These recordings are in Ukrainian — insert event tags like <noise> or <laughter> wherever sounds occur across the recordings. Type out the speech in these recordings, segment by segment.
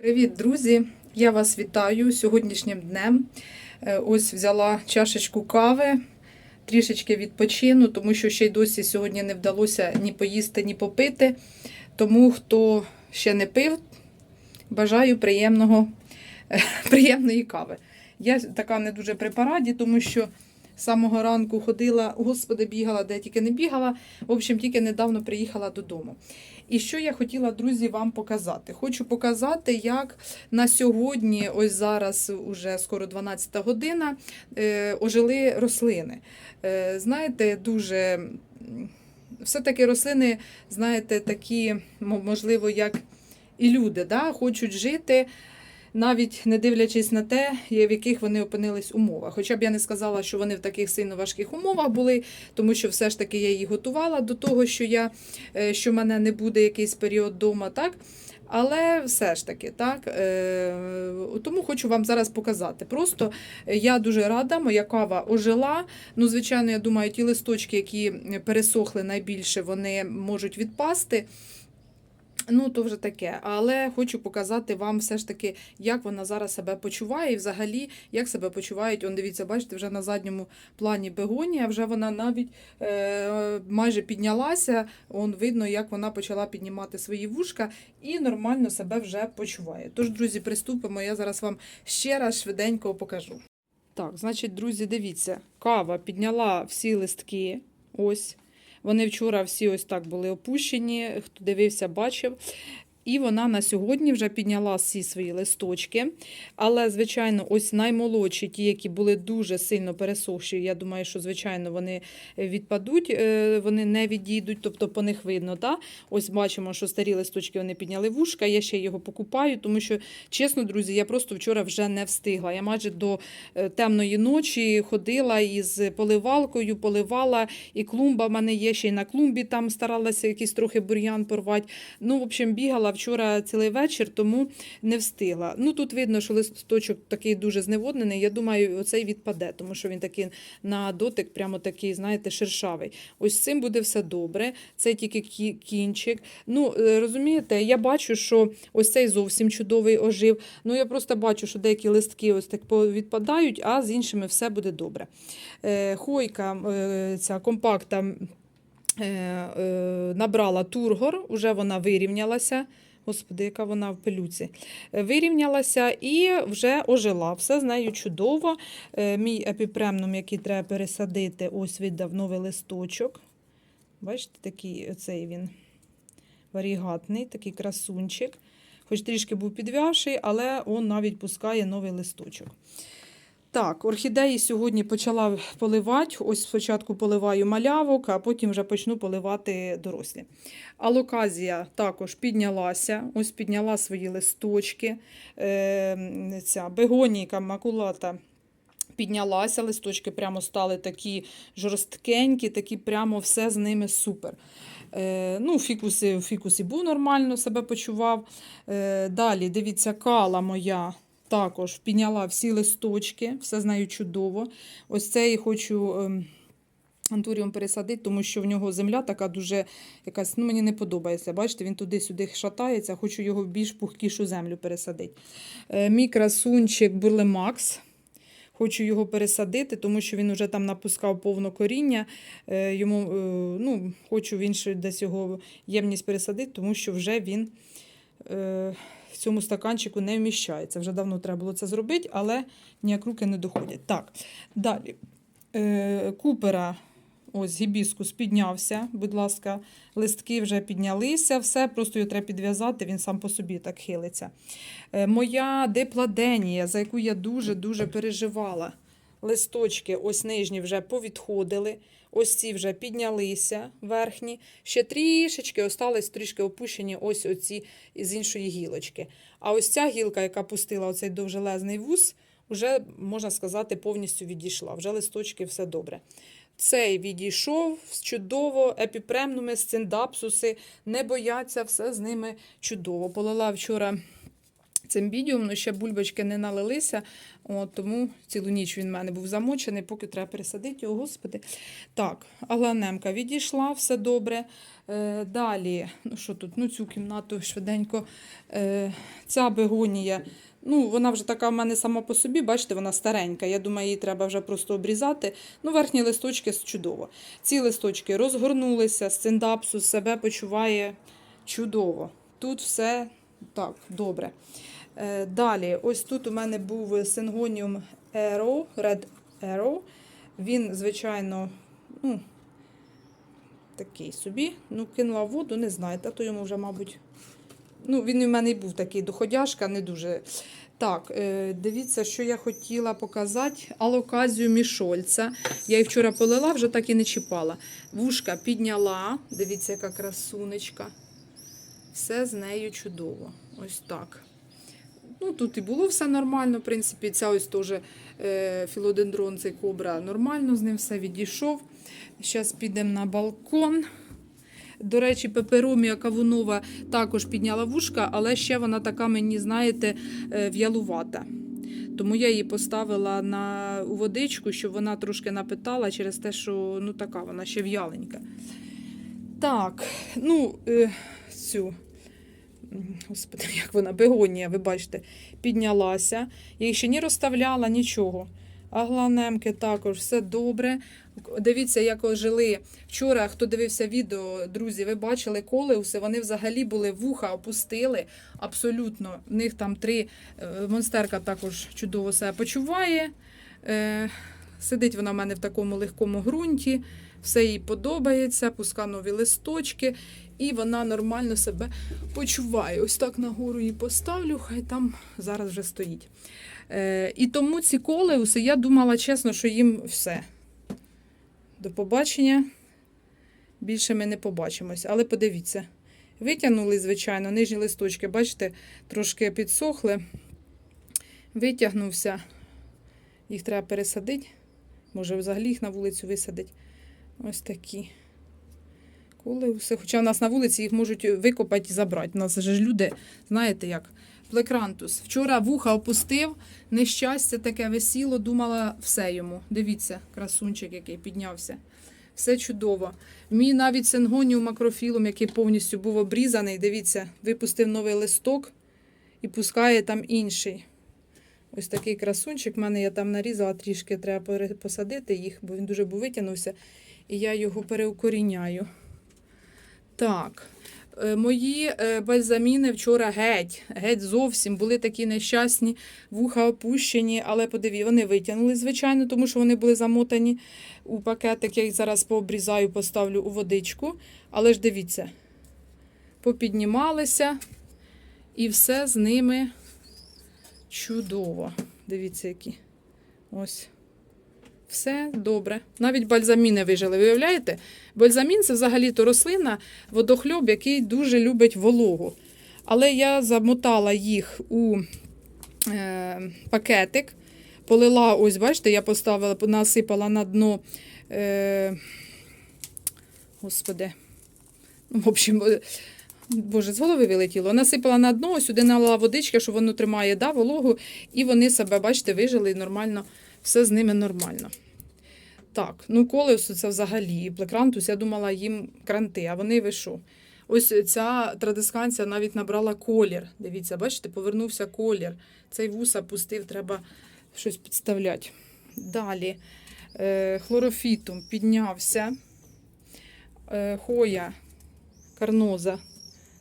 Привіт, друзі! Я вас вітаю сьогоднішнім днем. Е, Ось взяла чашечку кави, трішечки відпочину, тому що ще й досі сьогодні не вдалося ні поїсти, ні попити. Тому хто ще не пив, бажаю приємного, <laughs> приємної кави. Я така не дуже при параді, тому що з самого ранку ходила, господи, бігала, де тільки не бігала. В общем, тільки недавно приїхала додому. І що я хотіла, друзі, вам показати? Хочу показати, як на сьогодні, ось зараз, уже скоро 12 година, е, ожили рослини. Е, знаєте, дуже. Все-таки рослини, знаєте, такі, можливо, як і люди, да, хочуть жити, навіть не дивлячись на те, в яких вони опинились умовах. Хоча б я не сказала, що вони в таких сильно важких умовах були, тому що все ж таки я її готувала до того, що я е, що в мене не буде якийсь період вдома, так? Але все ж таки, так. Е, Тому хочу вам зараз показати. Просто е, я дуже рада, моя кава ожила. Ну, звичайно, я думаю, ті листочки, які пересохли найбільше, вони можуть відпасти. Ну, то вже таке. Але хочу показати вам все ж таки, як вона зараз себе почуває, і взагалі, як себе почувають. Он дивіться, бачите, вже на задньому плані бегонія, вже вона навіть е, майже піднялася. Он видно, як вона почала піднімати свої вушка і нормально себе вже почуває. Тож, друзі, приступимо. Я зараз вам ще раз швиденько покажу. Так, значить, друзі, дивіться, кава підняла всі листки. Ось. Вони вчора всі ось так були опущені. Хто дивився, бачив. І вона на сьогодні вже підняла всі свої листочки. Але, звичайно, ось наймолодші, ті, які були дуже сильно пересохші, я думаю, що, звичайно, вони відпадуть, е, вони не відійдуть, тобто по них видно. Да? Ось бачимо, що старі листочки вони підняли вушка. Я ще його покупаю, тому що, чесно, друзі, я просто вчора вже не встигла. Я майже до е, темної ночі ходила із поливалкою, поливала, і клумба в мене є ще й на клумбі, там старалася якийсь трохи бур'ян порвати. Ну, в общем, бігала вчора цілий вечір, тому не встигла. Ну, тут видно, що листочок такий дуже зневоднений. Я думаю, оцей відпаде, тому що він такий на дотик, прямо такий, знаєте, шершавий. Ось цим буде все добре. Це тільки кінчик. Ну, е, розумієте, я бачу, що ось цей зовсім чудовий ожив. Ну, я просто бачу, що деякі листки ось так відпадають, а з іншими все буде добре. Е, Хойка, е, ця компакта набрала тургор, вже вона вирівнялася. Господи, яка вона в пилюці. Е, Вирівнялася і вже ожила. Все з нею чудово. Е, Мій епіпремнум, який треба пересадити, ось видав новий листочок. Бачите, такий оцей він варігатний, такий красунчик. Хоч трішки був підв'явший, але он навіть пускає новий листочок. Так, орхідеї сьогодні почала поливати. Ось спочатку поливаю малявок, а потім вже почну поливати дорослі. Алоказія також піднялася, ось підняла свої листочки. Е, ця бегонійка макулата піднялася, листочки прямо стали такі жорсткенькі, такі прямо все з ними супер. Е, ну, фікуси, в фікусі був нормально, себе почував. Е, далі, дивіться, кала моя також підняла всі листочки, все з нею чудово. Ось цей хочу ем, антуріум пересадити, тому що в нього земля така дуже якась, ну мені не подобається. Бачите, він туди-сюди шатається, хочу його в більш пухкішу землю пересадити. Е, мій красунчик Бурлемакс. Хочу його пересадити, тому що він вже там напускав повно коріння. Е, Йому, е, ну, хочу в іншу десь його ємність пересадити, тому що вже він цьому стаканчику не вміщається. Вже давно треба було це зробити, але ніяк руки не доходять. Так, далі. Е, Купера, ось гібіскус піднявся, будь ласка, листки вже піднялися, все, просто його треба підв'язати, він сам по собі так хилиться. Е, Моя депладенія, за яку я дуже-дуже переживала. Листочки, ось нижні вже повідходили, ось ці вже піднялися верхні. Ще трішечки остались трішки опущені ось оці з іншої гілочки. А ось ця гілка, яка пустила оцей довжелезний вус, вже, можна сказати, повністю відійшла. Вже листочки все добре. Цей відійшов чудово, епіпремнуми, сциндапсуси не бояться, все з ними чудово. Полила вчора цим відео, ну ще бульбочки не налилися, от, тому цілу ніч він в мене був замочений, поки треба пересадити його, господи. Так, агланемка відійшла, все добре. Е, далі, ну що тут, ну цю кімнату швиденько. Е, ця бегонія, ну вона вже така в мене сама по собі, бачите, вона старенька. Я думаю, її треба вже просто обрізати. Ну, верхні листочки чудово. Ці листочки розгорнулися, сциндапсус себе почуває чудово. Тут все так, добре. Е, Далі, ось тут у мене був сингоніум Arrow, Red Arrow. Він, звичайно, ну, такий собі. Ну, кинула воду, не знаю, та то йому вже, мабуть. Ну, він у мене і був такий доходяшка, не дуже. Так, е, дивіться, що я хотіла показати. Алоказію мішольця. Я її вчора полила, вже так і не чіпала. Вушка підняла. Дивіться, яка красунечка. Все з нею чудово. Ось так. Ну, тут і було все нормально, в принципі, ця ось теж е, філодендрон, цей кобра, нормально з ним все відійшов. Зараз підемо на балкон. До речі, пеперомія кавунова також підняла вушка, але ще вона така мені, знаєте, е, в'ялувата. Тому я її поставила на, водичку, щоб вона трошки напитала через те, що ну, така вона ще в'яленька. Так, ну, е, цю. Господи, <laughs> як вона, бегонія, ви бачите, піднялася. Я їх ще не розставляла, нічого. Агланемки також все добре. Дивіться, як жили. Вчора, хто дивився відео, друзі, ви бачили колеуси, вони взагалі були вуха, опустили. Абсолютно. В них там три. е, Монстерка також чудово себе почуває. Е, Сидить вона в мене в такому легкому ґрунті, все їй подобається, пуска нові листочки, і вона нормально себе почуває. Ось так нагору її поставлю, хай там зараз вже стоїть. Е, і тому ці колеуси, я думала чесно, що їм все. До побачення. Більше ми не побачимось. Але подивіться, витягнули, звичайно, нижні листочки, бачите, трошки підсохли. Витягнувся. Їх треба пересадити. Може, взагалі їх на вулицю висадити. Ось такі. Колеуси. Хоча в нас на вулиці їх можуть викопати і забрати. У нас же ж люди, знаєте як, плекрантус. Вчора вуха опустив, нещастя таке висіло, думала все йому. Дивіться, красунчик, який піднявся. Все чудово. Мій навіть сингоніум макрофілум, який повністю був обрізаний, дивіться, випустив новий листок і пускає там інший. Ось такий красунчик. В мене я там нарізала трішки, треба посадити їх, бо він дуже був витягнувся. І я його переукоріняю. Так. е, Мої е, бальзаміни вчора геть, геть зовсім були такі нещасні, вуха опущені, але подиві, вони витягнули, звичайно, тому що вони були замотані у пакетик. Я їх зараз пообрізаю, поставлю у водичку. Але ж дивіться, попіднімалися, і все з ними чудово. Дивіться, які. Ось. Все добре. Навіть бальзаміни вижили. Виявляєте? Бальзамін це взагалі-то рослина, водохльоб, який дуже любить вологу. Але я замотала їх у е, пакетик, полила, ось, бачите, я поставила, насипала на дно. Е, господи. Ну, В общем, е, Боже, з голови вилетіло. Насипала на дно, сюди налила водички, що воно тримає да, вологу, і вони себе, бачите, вижили і нормально, все з ними нормально. Так, ну колесо це взагалі. Плекрантус, я думала, їм кранти, а вони ви що? Ось ця традисканція навіть набрала колір. Дивіться, бачите, повернувся колір. Цей вуса пустив, треба щось підставляти. Далі. Е, хлорофітум піднявся. Е, хоя, карноза.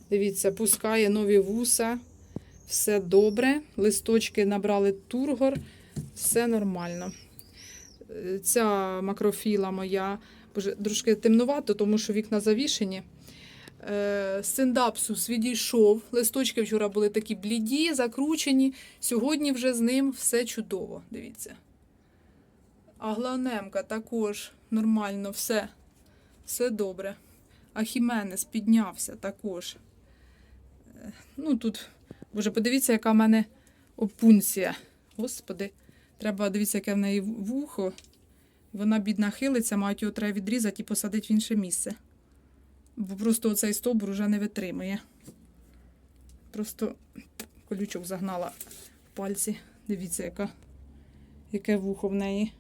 Дивіться, пускає нові вуса. Все добре. Листочки набрали тургор. Все нормально. Ця макрофіла моя боже, трошки темнувато, тому що вікна завішені. Е, Синдапсус відійшов. Листочки вчора були такі бліді, закручені. Сьогодні вже з ним все чудово. Дивіться. Агланемка також нормально, все. Все добре. Ахіменес піднявся також. Е, Ну тут, боже, подивіться, яка в мене опунція. Господи, треба дивіться, яке в неї вухо. Вона бідна хилиться, мають його треба відрізати і посадити в інше місце. Бо просто оцей стовбур вже не витримує. Просто колючок загнала в пальці. Дивіться, яка, яке вухо в неї.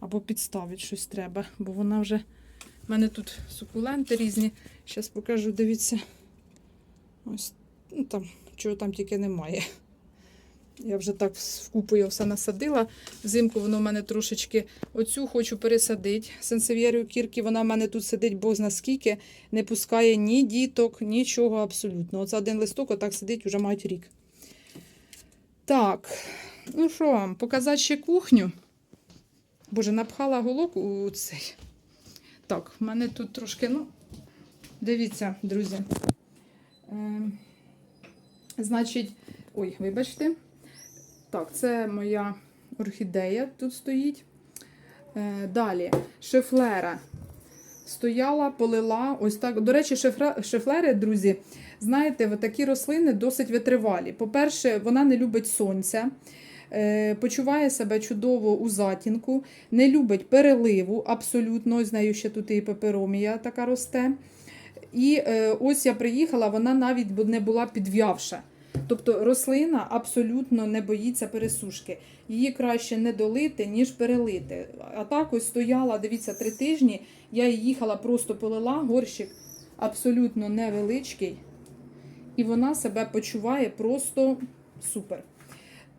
Або підставить щось треба, бо вона вже. У мене тут сукуленти різні. Зараз покажу, дивіться. Ось ну, там, чого там тільки немає. Я вже так вкупу його все насадила. Взимку воно в мене трошечки оцю хочу пересадити. Сенсев'єрію кірки, вона в мене тут сидить зна скільки, не пускає ні діток, нічого абсолютно. Оце один листок, отак сидить, вже мають рік. Так, ну що вам, показати ще кухню. Боже, напхала голок у цей. Так, в мене тут трошки, ну, дивіться, друзі. Е, значить, ой, вибачте. Так, це моя орхідея тут стоїть. Е, далі, шефлера. Стояла, полила. Ось так. До речі, шефлери, друзі, знаєте, такі рослини досить витривалі. По-перше, вона не любить сонця. е, Почуває себе чудово у затінку, не любить переливу, абсолютно. Ось з нею ще тут і пеперомія така росте. І е, ось я приїхала, вона навіть не була підв'явша. Тобто рослина абсолютно не боїться пересушки. Її краще не долити, ніж перелити. А так ось стояла, дивіться, три тижні. Я її їхала, просто полила, горщик абсолютно невеличкий. І вона себе почуває просто супер.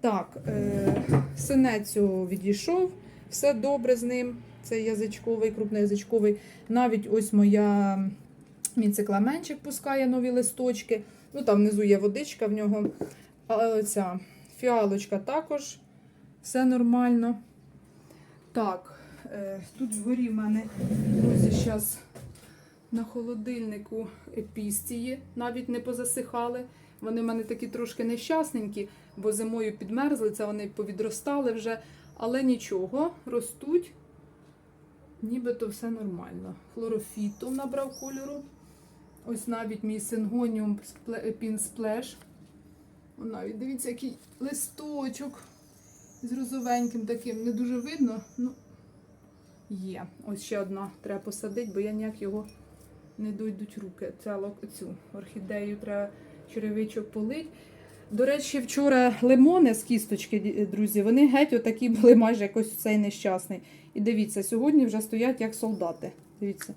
Так, е, цього відійшов, все добре з ним. Це язичковий, крупноязичковий. Навіть ось моя міцикламенчик пускає нові листочки. Ну, там внизу є водичка в нього. А ця фіалочка також все нормально. Так, е, тут вгорі в мене друзі, зараз на холодильнику епістії навіть не позасихали. Вони в мене такі трошки нещасненькі, бо зимою підмерзли, це вони повідростали вже, але нічого, ростуть. Нібито все нормально. Хлорофіту набрав кольору. Ось навіть мій сингоніум Pin Splash. Навіть дивіться, який листочок з розовеньким таким. Не дуже видно. Ну, є. Ось ще одна треба посадити, бо я ніяк його не дойдуть руки. Ця, цю орхідею треба черевичок полить. До речі, вчора лимони з кісточки, друзі, вони геть отакі були майже якось цей нещасний. І дивіться, сьогодні вже стоять як солдати. Дивіться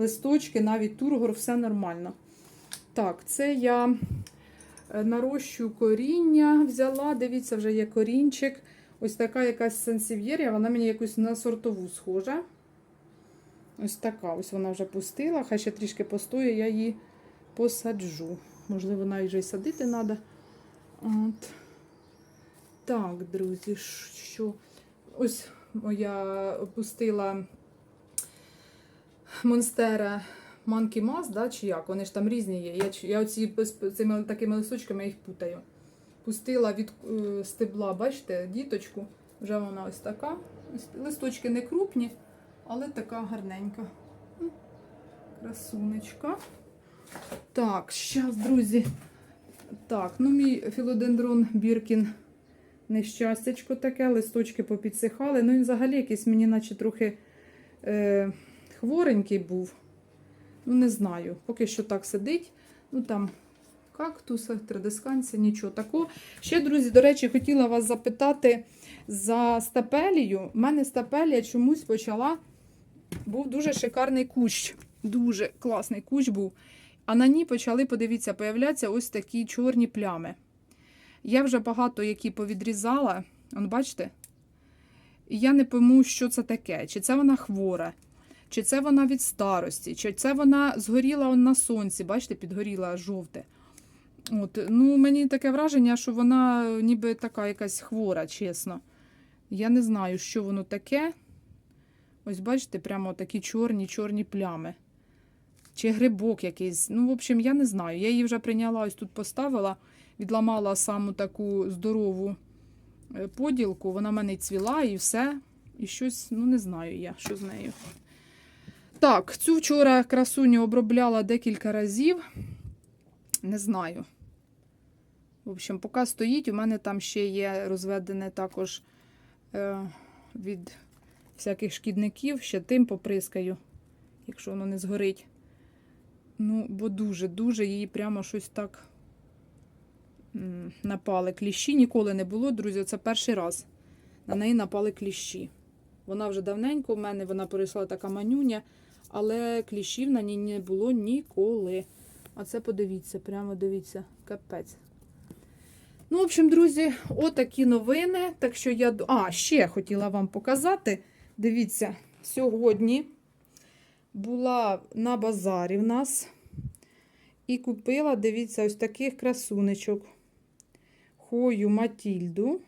листочки, навіть тургор, все нормально. Так, це я е, нарощую коріння взяла. Дивіться, вже є корінчик. Ось така якась сенсів'єрія, вона мені якусь на сортову схожа. Ось така. Ось вона вже пустила. Хай ще трішки постоє, я її посаджу. Можливо, навіть вже й садити треба. От. Так, друзі, що? Ось я опустила Монстера Monkey Mass, да, чи як? Вони ж там різні є. Я, я оці цими такими листочками їх путаю. Пустила від е, стебла, бачите, діточку. Вже вона ось така. Листочки не крупні, але така гарненька. Красунечка. Так, зараз, друзі. Так, ну мій філодендрон Біркін нещастячко таке, листочки попідсихали. Ну він взагалі якийсь мені наче трохи. Е, хворенький був. Ну, не знаю. Поки що так сидить. Ну там кактуси, традисканці, нічого такого. Ще, друзі, до речі, хотіла вас запитати за стапелію. У мене стапелія чомусь почала. Був дуже шикарний кущ. Дуже класний кущ був. А на ній почали, подивіться, появлятися ось такі чорні плями. Я вже багато які повідрізала. Он, бачите? І я не пойму, що це таке. Чи це вона хвора, чи це вона від старості, чи це вона згоріла на сонці, бачите, підгоріла жовте. От, ну, мені таке враження, що вона ніби така якась хвора, чесно. Я не знаю, що воно таке. Ось, бачите, прямо такі чорні, чорні плями. Чи грибок якийсь. Ну, в общем, я не знаю. Я її вже прийняла, ось тут поставила, відламала саму таку здорову е, поділку. Вона в мене цвіла і все. І щось, ну не знаю я, що з нею. Так, цю вчора красуню обробляла декілька разів. Не знаю. В общем, поки стоїть, у мене там ще є розведене також е, від всяких шкідників, ще тим поприскаю, якщо воно не згорить. Ну, бо дуже-дуже її прямо щось так напали кліщі. Ніколи не було, друзі. Це перший раз. На неї напали кліщі. Вона вже давненько в мене, вона перейшла така манюня, але кліщів на ній не було ніколи. А це подивіться, прямо дивіться, капець. Ну, в общем, друзі, отакі новини. Так що я. А, ще хотіла вам показати. Дивіться, сьогодні була на базарі в нас і купила, дивіться, ось таких красунечок. Хою Матільду.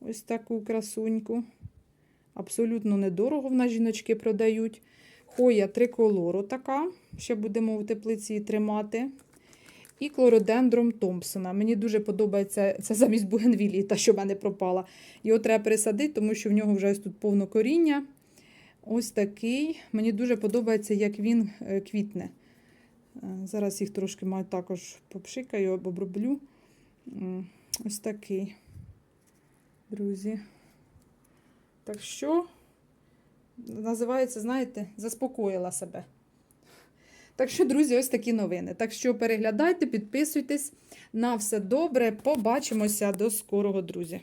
Ось таку красуньку. Абсолютно недорого в нас жіночки продають. Хоя триколору така. Ще будемо в теплиці тримати. І клородендром Томпсона. Мені дуже подобається це замість бугенвілії, та, що в мене пропала. Його треба пересадити, тому що в нього вже ось тут повно коріння. Ось такий. Мені дуже подобається, як він е, квітне. Е, Зараз їх трошки маю також попшикаю оброблю. Ось такий, друзі. Так що, називається, знаєте, заспокоїла себе. Так що, друзі, ось такі новини. Так що переглядайте, підписуйтесь. На все добре. Побачимося до скорого, друзі.